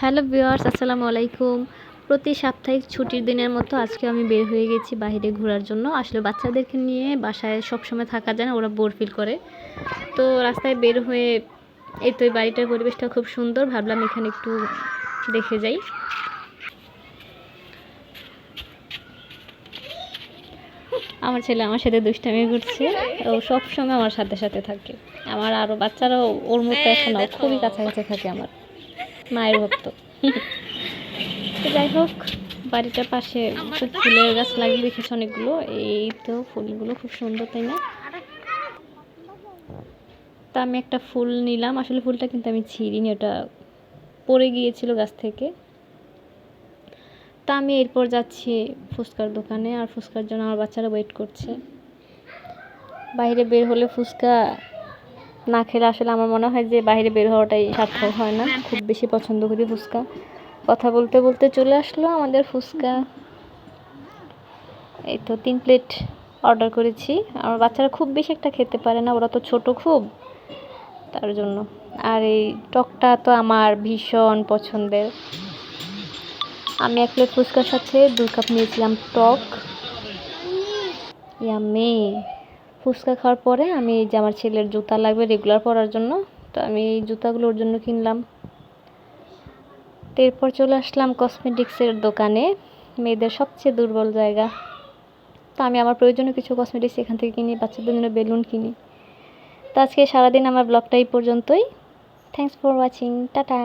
Hello viewers আসসালামু আলাইকুম। প্রতি সাপ্তাহিক ছুটির দিনের মতো আজকে আমি বের হয়ে গেছি বাইরে ঘোরার জন্য। আসলে বাচ্চাদেরকে নিয়ে বাসায় সব সময় থাকা যায় না ওরা বোর ফিল করে। তো রাস্তায় বের হয়ে এই তো এই বাড়িটার পরিবেশটা খুব সুন্দর ভাবলাম এখানে একটু দেখে যাই। আমার ছেলে আমার সাথে দুষ্টামি করছে ও সব সময় আমার সাথে সাথে থাকে। আমার আরও বাচ্চারাও ওর মতো এখন খুবই কাছাকাছি থাকে আমার। মায়ের ভক্ত। যাই হোক বাড়িটার পাশে ফুলের গাছ লাগিয়ে রেখেছে অনেকগুলো। এই তো ফুলগুলো খুব সুন্দর, তাই না? তা আমি একটা ফুল নিলাম। আসলে ফুলটা কিন্তু আমি ছিঁড়িনি, ওটা পড়ে গিয়েছিল গাছ থেকে। তা আমি এরপর যাচ্ছি ফুচকার দোকানে, আর ফুচকার জন্য আমার বাচ্চারা ওয়েট করছে। বাইরে বের হলে ফুচকা না খেলে আসলে আমার মনে হয় যে বাইরে বের হওয়াটাই সার্থক হয় না। খুব বেশি পছন্দ করি ফুচকা। কথা বলতে বলতে চলে আসলো আমাদের ফুচকা। এই তো তিন প্লেট অর্ডার করেছি। আমার বাচ্চারা খুব বেশি একটা খেতে পারে না, ওরা তো ছোট খুব। তার জন্য। আর এই টকটা তো আমার ভীষণ পছন্দের। আমি এক প্লেট ফুচকার সাথে দুই কাপ নিয়েছিলাম টক। ইয়াম্মি। ফুচকা খাওয়ার পরে আমি এই যে আমার ছেলের জুতা লাগবে রেগুলার পরার জন্য, তো আমি এই জুতাগুলো ওর জন্য কিনলাম। তো এরপর চলে আসলাম কসমেটিক্সের দোকানে, মেয়েদের সবচেয়ে দুর্বল জায়গা। তো আমি আমার প্রয়োজনীয় কিছু কসমেটিক্স এখান থেকে কিনি, বাচ্চাদের জন্য বেলুন কিনি। তো আজকে সারাদিন আমার ব্লগটা এই পর্যন্তই। Thanks for watching tata.